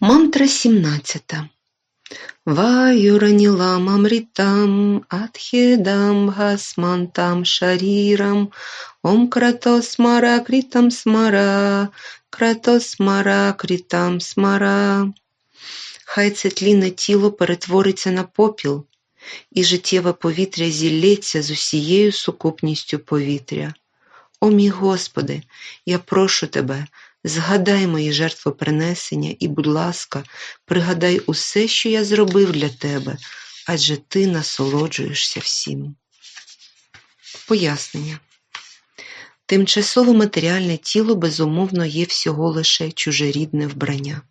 Мантра 17. Ваюранілам амритам атхедам гасмантам шарірам Ом кратосмара критам смара, кратосмара критам смара. Хай це тлінне тіло перетвориться на попіл, і життєве повітря зілється з усією сукупністю повітря. О мій Господи, я прошу Тебе, Згадай мої жертвопринесення і, будь ласка, пригадай усе, що я зробив для тебе, адже ти насолоджуєшся всім. Пояснення. Тимчасово матеріальне тіло, безумовно, є всього лише чужерідне вбрання.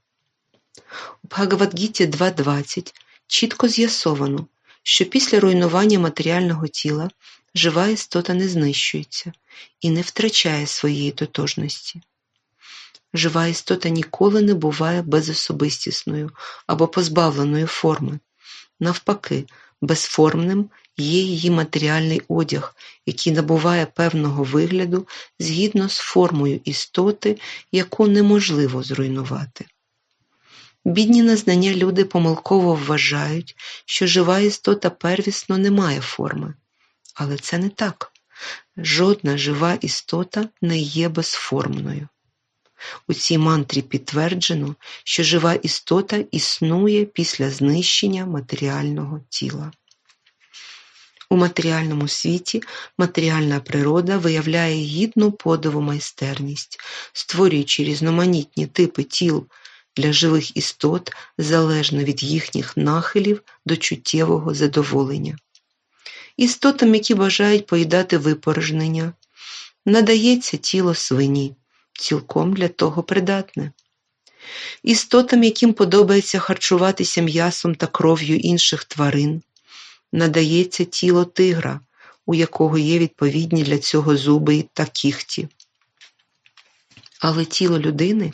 У Бхагавадгіті 2.20 чітко з'ясовано, що після руйнування матеріального тіла жива істота не знищується і не втрачає своєї тотожності. Жива істота ніколи не буває безособистісною або позбавленою форми. Навпаки, безформним є її матеріальний одяг, який набуває певного вигляду згідно з формою істоти, яку неможливо зруйнувати. Бідні на знання люди помилково вважають, що жива істота первісно не має форми. Але це не так. Жодна жива істота не є безформною. У цій мантрі підтверджено, що жива істота існує після знищення матеріального тіла. У матеріальному світі матеріальна природа виявляє гідну подиву майстерність, створюючи різноманітні типи тіл для живих істот залежно від їхніх нахилів до чуттєвого задоволення. Істотам, які бажають поїдати випорожнення, надається тіло свині цілком для того придатне. Істотам, яким подобається харчуватися м'ясом та кров'ю інших тварин, надається тіло тигра, у якого є відповідні для цього зуби та кіхті. Але тіло людини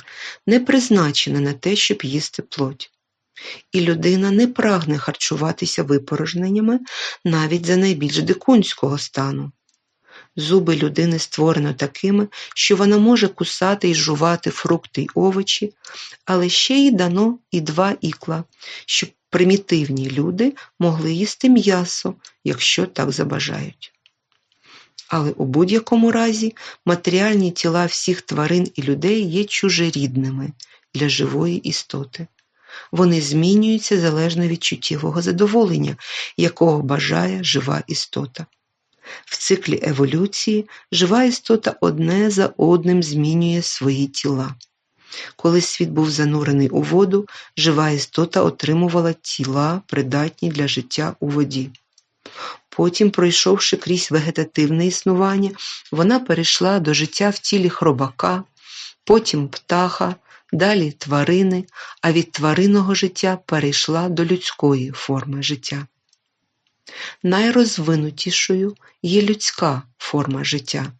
не призначене на те, щоб їсти плоть. І людина не прагне харчуватися випорожненнями навіть за найбільш дикунського стану. Зуби людини створено такими, що вона може кусати і жувати фрукти й овочі, але ще й дано і два ікла, щоб примітивні люди могли їсти м'ясо, якщо так забажають. Але у будь-якому разі матеріальні тіла всіх тварин і людей є чужерідними для живої істоти. Вони змінюються залежно від чуттєвого задоволення, якого бажає жива істота. В циклі еволюції жива істота одне за одним змінює свої тіла. Коли світ був занурений у воду, жива істота отримувала тіла, придатні для життя у воді. Потім, пройшовши крізь вегетативне існування, вона перейшла до життя в тілі хробака, потім птаха, далі тварини, а від тваринного життя перейшла до людської форми життя. Найрозвинутішою є людська форма життя,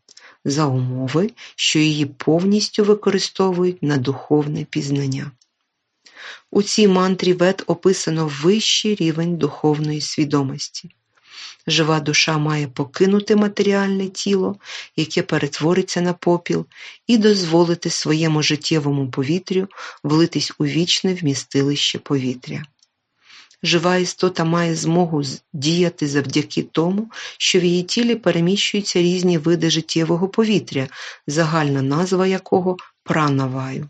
за умови, що її повністю використовують на духовне пізнання. У цій мантрі вед описано вищий рівень духовної свідомості. Жива душа має покинути матеріальне тіло, яке перетвориться на попіл, і дозволити своєму життєвому повітрю влитись у вічне вмістилище повітря. Жива істота має змогу діяти завдяки тому, що в її тілі переміщуються різні види життєвого повітря, загальна назва якого пранаваю.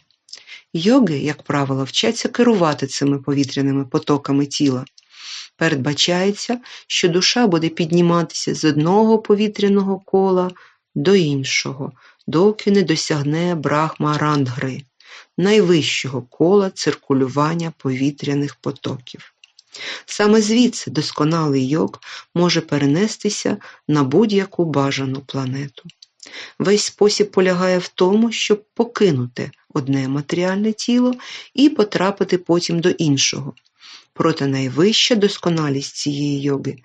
Йоги, як правило, вчаться керувати цими повітряними потоками тіла. Передбачається, що душа буде підніматися з одного повітряного кола до іншого, доки не досягне брахма рандгри, найвищого кола циркулювання повітряних потоків. Саме звідси досконалий йог може перенестися на будь-яку бажану планету. Весь спосіб полягає в тому, щоб покинути одне матеріальне тіло і потрапити потім до іншого. Проте найвища досконалість цієї йоги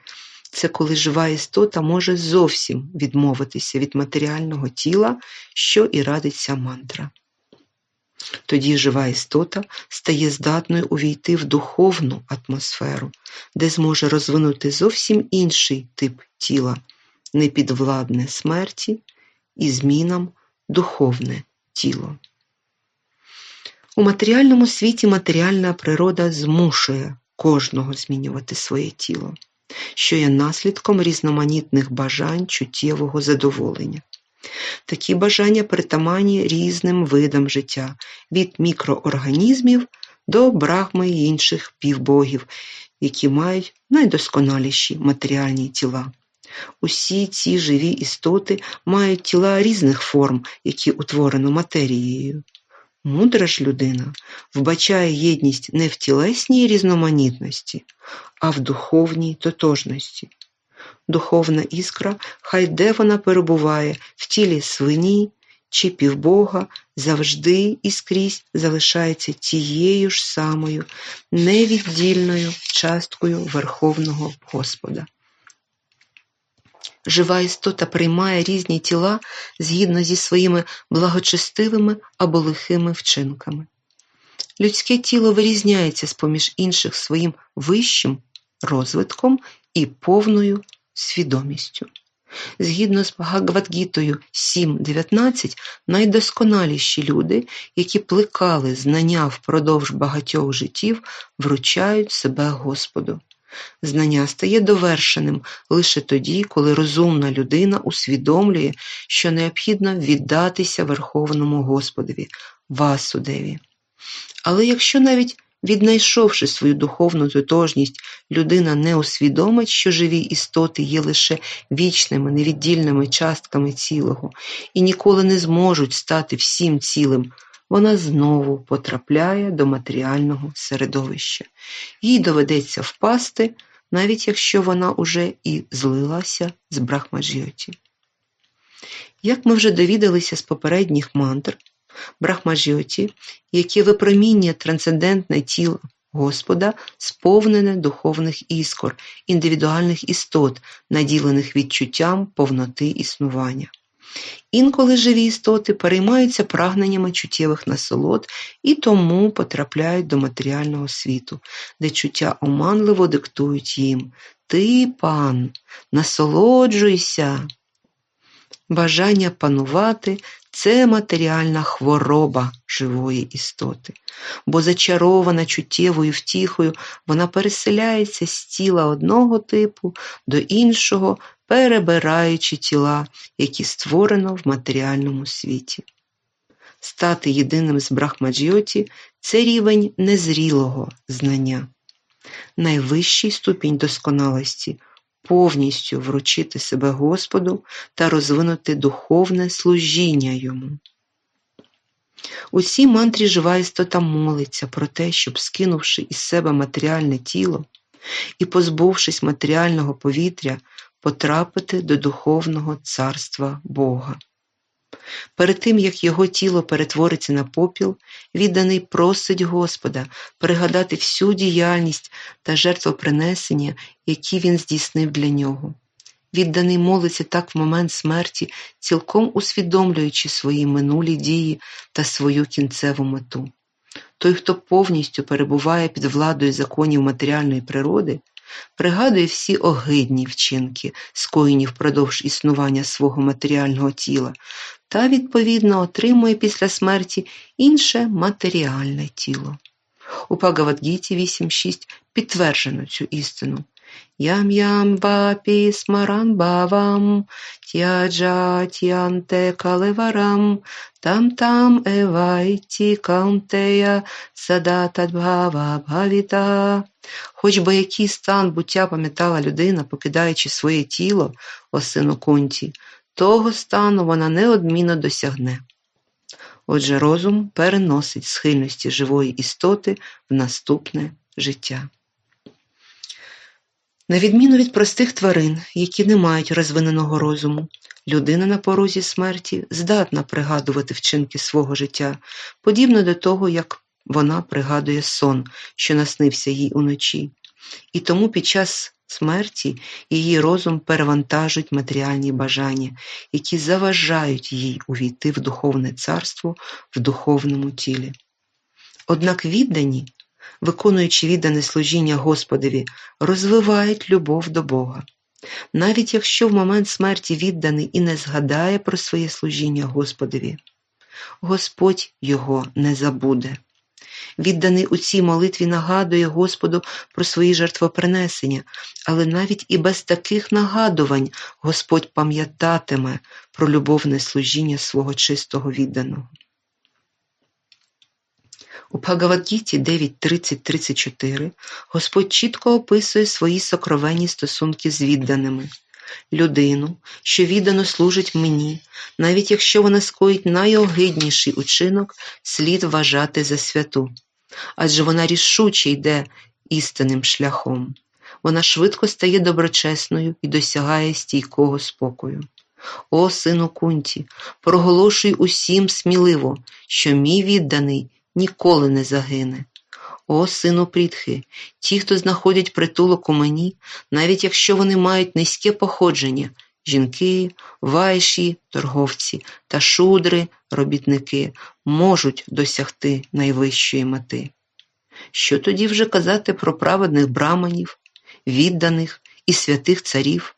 це коли жива істота може зовсім відмовитися від матеріального тіла, що і радиться мантра. Тоді жива істота стає здатною увійти в духовну атмосферу, де зможе розвинути зовсім інший тип тіла, непідвладне смерті і змінам духовне тіло. У матеріальному світі матеріальна природа змушує кожного змінювати своє тіло, що є наслідком різноманітних бажань чуттєвого задоволення. Такі бажання притаманні різним видам життя, від мікроорганізмів до брахми і інших півбогів, які мають найдосконаліші матеріальні тіла. Усі ці живі істоти мають тіла різних форм, які утворено матерією. Мудра ж людина вбачає єдність не в тілесній різноманітності, а в духовній тотожності. Духовна іскра, хай де вона перебуває в тілі свині чи півбога, завжди і скрізь залишається тією ж самою невіддільною часткою Верховного Господа. Жива істота приймає різні тіла згідно зі своїми благочестивими або лихими вчинками. Людське тіло вирізняється з поміж інших своїм вищим розвитком і повною свідомістю. Згідно з Бхагавадгітою 7.19, найдосконаліші люди, які плекали знання впродовж багатьох життів, вручають себе Господу. Знання стає довершеним лише тоді, коли розумна людина усвідомлює, що необхідно віддатися Верховному Господові, Васудеві. Але якщо навіть Віднайшовши свою духовну тотожність, людина не усвідомить, що живі істоти є лише вічними, невіддільними частками цілого і ніколи не зможуть стати всім цілим, вона знову потрапляє до матеріального середовища. Їй доведеться впасти, навіть якщо вона уже і злилася з Брахмаджйоті. Як ми вже довідалися з попередніх мантр, Брахмаджйоті, яке випроміння трансцендентне тіло Господа, сповнене духовних іскор, індивідуальних істот, наділених відчуттям повноти існування. Інколи живі істоти переймаються прагненнями чуттєвих насолод і тому потрапляють до матеріального світу, де чуття оманливо диктують їм Ти, пан, насолоджуйся. Бажання панувати це матеріальна хвороба живої істоти, бо зачарована чуттєвою втіхою, вона переселяється з тіла одного типу до іншого, перебираючи тіла, які створено в матеріальному світі. Стати єдиним з Брахмаджйоті це рівень незрілого знання, найвищий ступінь досконалості повністю вручити себе Господу та розвинути духовне служіння йому. Усі мантрі жива істота молиться про те, щоб, скинувши із себе матеріальне тіло і позбувшись матеріального повітря, потрапити до духовного царства Бога. Перед тим, як його тіло перетвориться на попіл, відданий просить Господа пригадати всю діяльність та жертвопринесення, які він здійснив для нього. Відданий молиться так в момент смерті, цілком усвідомлюючи свої минулі дії та свою кінцеву мету. Той, хто повністю перебуває під владою законів матеріальної природи, пригадує всі огидні вчинки, скоєні впродовж існування свого матеріального тіла, та, відповідно, отримує після смерті інше матеріальне тіло. У Пагавадгіті 8.6 підтверджено цю істину. Ям ям бапі смаран бавам, тяджатянте каливарам, там там евайті каунтея садатадбхава бхавіта. Хоч би який стан буття пам'ятала людина, покидаючи своє тіло, о сину кунті, того стану вона неодмінно досягне. Отже, розум переносить схильності живої істоти в наступне життя. На відміну від простих тварин, які не мають розвиненого розуму, людина на порозі смерті здатна пригадувати вчинки свого життя, подібно до того, як вона пригадує сон, що наснився їй уночі, і тому під час смерті її розум перевантажують матеріальні бажання, які заважають їй увійти в духовне царство в духовному тілі. Однак віддані, виконуючи віддане служіння Господові, розвивають любов до Бога. Навіть якщо в момент смерті відданий і не згадає про своє служіння Господові, Господь його не забуде. Відданий у цій молитві нагадує Господу про свої жертвопринесення, але навіть і без таких нагадувань Господь пам'ятатиме про любовне служіння свого чистого відданого. У Бхагавадгіті 9.30.34 Господь чітко описує свої сокровенні стосунки з відданими. Людину, що віддано служить мені, навіть якщо вона скоїть найогидніший учинок, слід вважати за святу, адже вона рішуче йде істинним шляхом. Вона швидко стає доброчесною і досягає стійкого спокою. О, сину кунті, проголошуй усім сміливо, що мій відданий ніколи не загине. О, сину Прітхи, ті, хто знаходять притулок у мені, навіть якщо вони мають низьке походження, жінки, вайші, торговці та шудри, робітники, можуть досягти найвищої мети. Що тоді вже казати про праведних браманів, відданих і святих царів?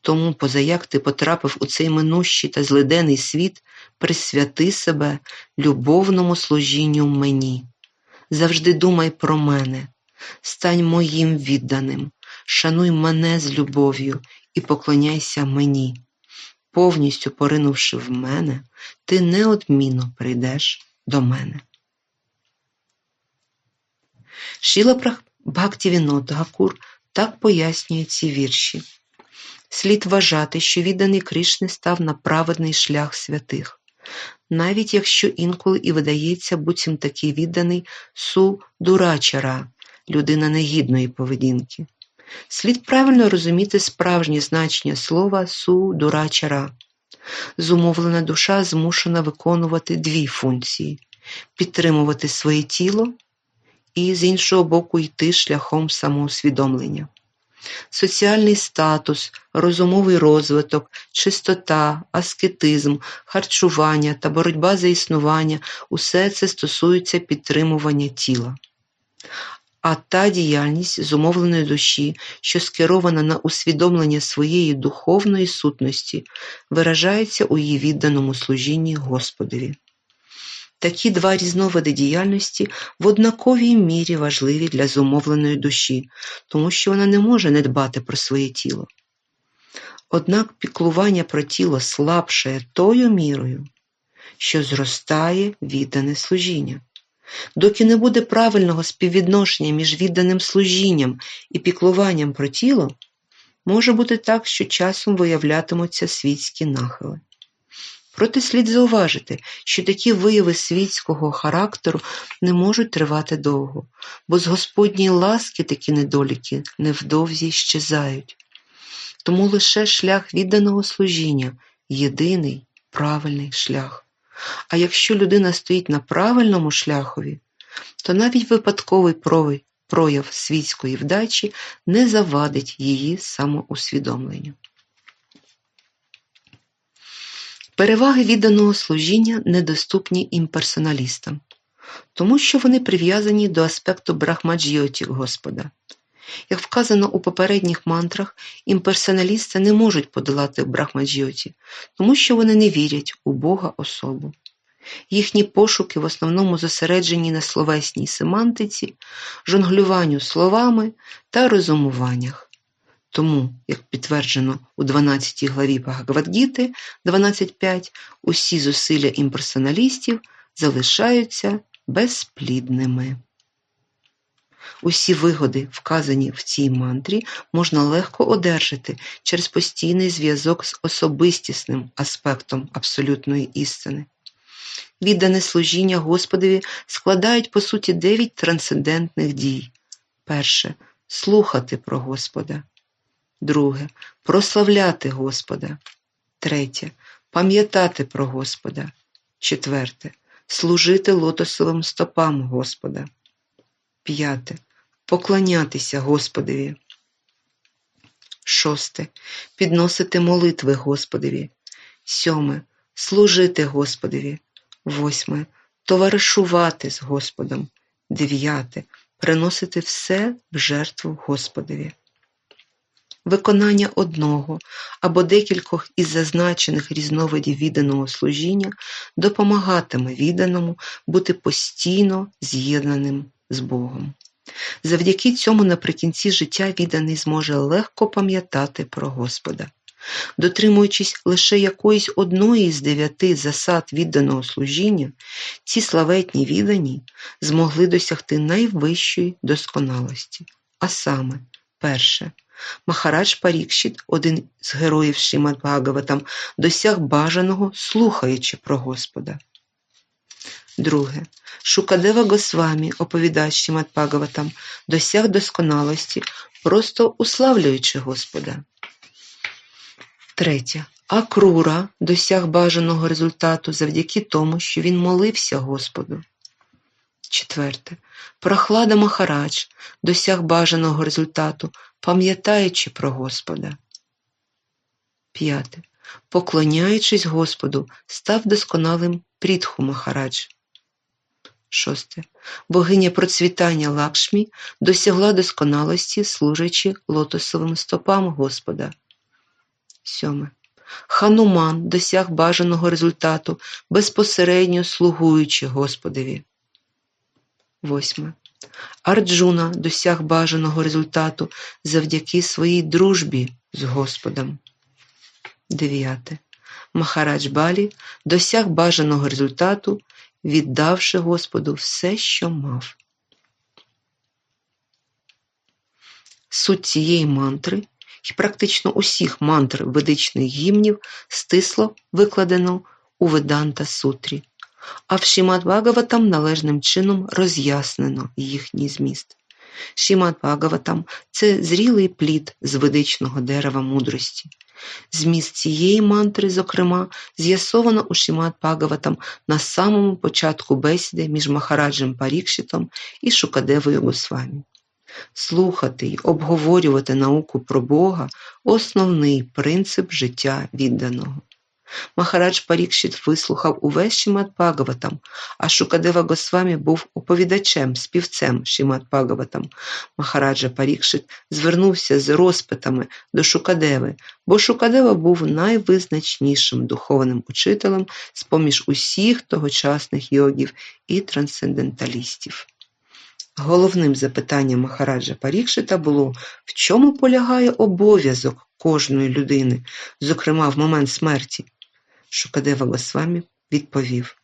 Тому, позаяк ти потрапив у цей минущий та злидений світ, присвяти себе любовному служінню мені. Завжди думай про мене, стань моїм відданим, шануй мене з любов'ю і поклоняйся мені. Повністю поринувши в мене, ти неодмінно прийдеш до мене. Шіла Бхактівінот Гакур так пояснює ці вірші. Слід вважати, що відданий Кришни став на праведний шлях святих навіть якщо інколи і видається буцім такий відданий су дурачара, людина негідної поведінки. Слід правильно розуміти справжнє значення слова су дурачара. Зумовлена душа змушена виконувати дві функції підтримувати своє тіло і, з іншого боку, йти шляхом самоусвідомлення соціальний статус, розумовий розвиток, чистота, аскетизм, харчування та боротьба за існування усе це стосується підтримування тіла. А та діяльність зумовленої душі, що скерована на усвідомлення своєї духовної сутності, виражається у її відданому служінні Господові. Такі два різновиди діяльності в однаковій мірі важливі для зумовленої душі, тому що вона не може не дбати про своє тіло. Однак піклування про тіло слабшає тою мірою, що зростає віддане служіння. Доки не буде правильного співвідношення між відданим служінням і піклуванням про тіло, може бути так, що часом виявлятимуться світські нахили. Проте слід зауважити, що такі вияви світського характеру не можуть тривати довго, бо з Господньої ласки такі недоліки невдовзі щезають. Тому лише шлях відданого служіння єдиний правильний шлях. А якщо людина стоїть на правильному шляхові, то навіть випадковий прояв світської вдачі не завадить її самоусвідомленню. Переваги відданого служіння недоступні імперсоналістам, тому що вони прив'язані до аспекту брахмаджйоті Господа. Як вказано у попередніх мантрах, імперсоналісти не можуть подолати брахмаджйоті, тому що вони не вірять у Бога особу. Їхні пошуки в основному зосереджені на словесній семантиці, жонглюванню словами та розумуваннях. Тому, як підтверджено у 12 главі Бхагавадгіти 12.5, усі зусилля імперсоналістів залишаються безплідними. Усі вигоди, вказані в цій мантрі, можна легко одержати через постійний зв'язок з особистісним аспектом абсолютної істини. Віддане служіння Господові складають, по суті, дев'ять трансцендентних дій. Перше слухати про Господа. Друге прославляти Господа. Третє пам'ятати про Господа. Четверте служити лотосовим стопам Господа. П'яте поклонятися Господові. Шосте підносити молитви Господові. Сьоме служити Господові. Восьме товаришувати з Господом. Дев'яте приносити все в жертву Господові. Виконання одного або декількох із зазначених різновидів відданого служіння допомагатиме відданому бути постійно з'єднаним з Богом. Завдяки цьому наприкінці життя відданий зможе легко пам'ятати про Господа. Дотримуючись лише якоїсь одної з дев'яти засад відданого служіння, ці славетні віддані змогли досягти найвищої досконалості. А саме, перше, Махарадж Парікшіт, один з героїв Шримад Бхагаватам, досяг бажаного, слухаючи про Господа. Друге. Шукадева Госвамі, оповідач Шримад Бхагаватам, досяг досконалості, просто уславлюючи Господа. Третє. Акрура досяг бажаного результату завдяки тому, що він молився Господу. Четверте. Прохлада Махарадж досяг бажаного результату, пам'ятаючи про Господа. П'яте. Поклоняючись Господу, став досконалим Прітху Махарадж. Шосте. Богиня процвітання Лакшмі досягла досконалості, служачи лотосовим стопам Господа. Сьоме. Хануман досяг бажаного результату, безпосередньо слугуючи Господові. Восьме. Арджуна досяг бажаного результату завдяки своїй дружбі з Господом. Дев'яте. Махарадж Балі досяг бажаного результату, віддавши Господу все, що мав. Суть цієї мантри і практично усіх мантр ведичних гімнів стисло викладено у Веданта Сутрі, а в Шімат Бхагаватам належним чином роз'яснено їхній зміст. Шімат Бхагаватам – це зрілий плід з ведичного дерева мудрості. Зміст цієї мантри, зокрема, з'ясовано у Шімат Бхагаватам на самому початку бесіди між Махараджем Парікшитом і Шукадевою Госвамі. Слухати й обговорювати науку про Бога основний принцип життя відданого. Махарадж Парікшіт вислухав увесь Шімат Бхагаватам, а Шукадева Госвамі був оповідачем, співцем Шімат Бхагаватам. Махараджа Парікшит звернувся з розпитами до Шукадеви, бо Шукадева був найвизначнішим духовним учителем з поміж усіх тогочасних йогів і трансценденталістів. Головним запитанням Махараджа Парікшита було, в чому полягає обов'язок кожної людини, зокрема в момент смерті. Шукадева Госвамі відповів.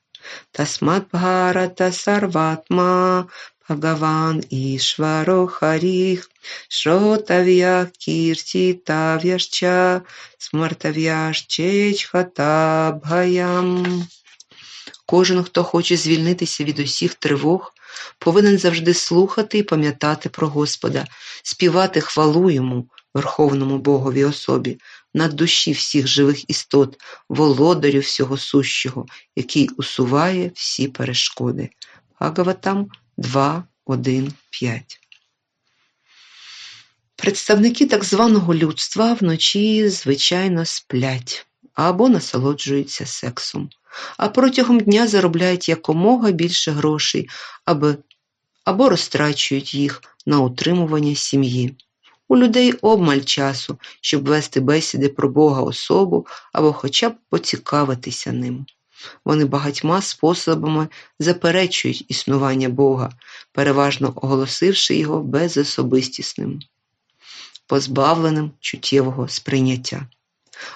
Тасмат Бхарата Сарватма Бхагаван Ішваро Харіх Шротав'я Кірті Тав'яшча Бхаям Кожен, хто хоче звільнитися від усіх тривог, повинен завжди слухати і пам'ятати про Господа, співати хвалу йому, Верховному Богові особі, над душі всіх живих істот, володарю всього сущого, який усуває всі перешкоди. Бхагаватам 2, 1, 5 Представники так званого людства вночі, звичайно, сплять або насолоджуються сексом, а протягом дня заробляють якомога більше грошей, аби, або розтрачують їх на утримування сім'ї. У людей обмаль часу, щоб вести бесіди про Бога особу або хоча б поцікавитися ним. Вони багатьма способами заперечують існування Бога, переважно оголосивши його безособистісним, позбавленим чуттєвого сприйняття.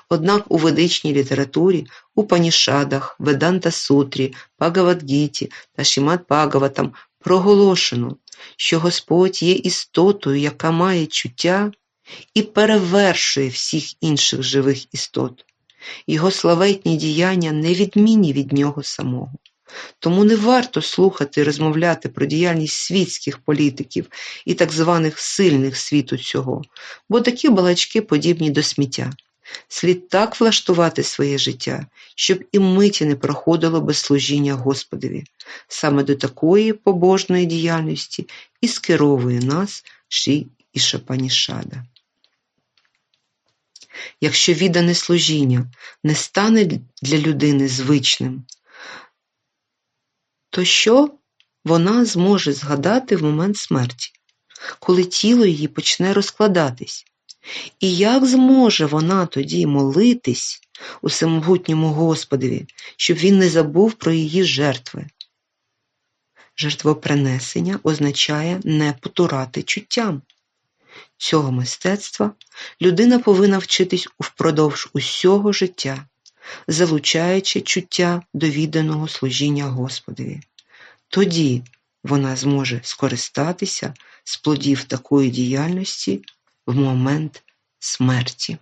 Однак у ведичній літературі, у Панішадах, Веданта Сутрі, Пагавадгіті та Шімат Пагаватам проголошено, що Господь є істотою, яка має чуття і перевершує всіх інших живих істот. Його славетні діяння невідмінні від нього самого. Тому не варто слухати і розмовляти про діяльність світських політиків і так званих сильних світу цього, бо такі балачки подібні до сміття. Слід так влаштувати своє життя, щоб і миті не проходило без служіння Господові. Саме до такої побожної діяльності і скеровує нас Ші Ішапанішада. Якщо віддане служіння не стане для людини звичним, то що вона зможе згадати в момент смерті, коли тіло її почне розкладатись? І як зможе вона тоді молитись усемогутньому Господові, щоб він не забув про її жертви? Жертвопринесення означає не потурати чуттям. Цього мистецтва людина повинна вчитись впродовж усього життя, залучаючи чуття до відданого служіння Господові. Тоді вона зможе скористатися з плодів такої діяльності в момент смерті.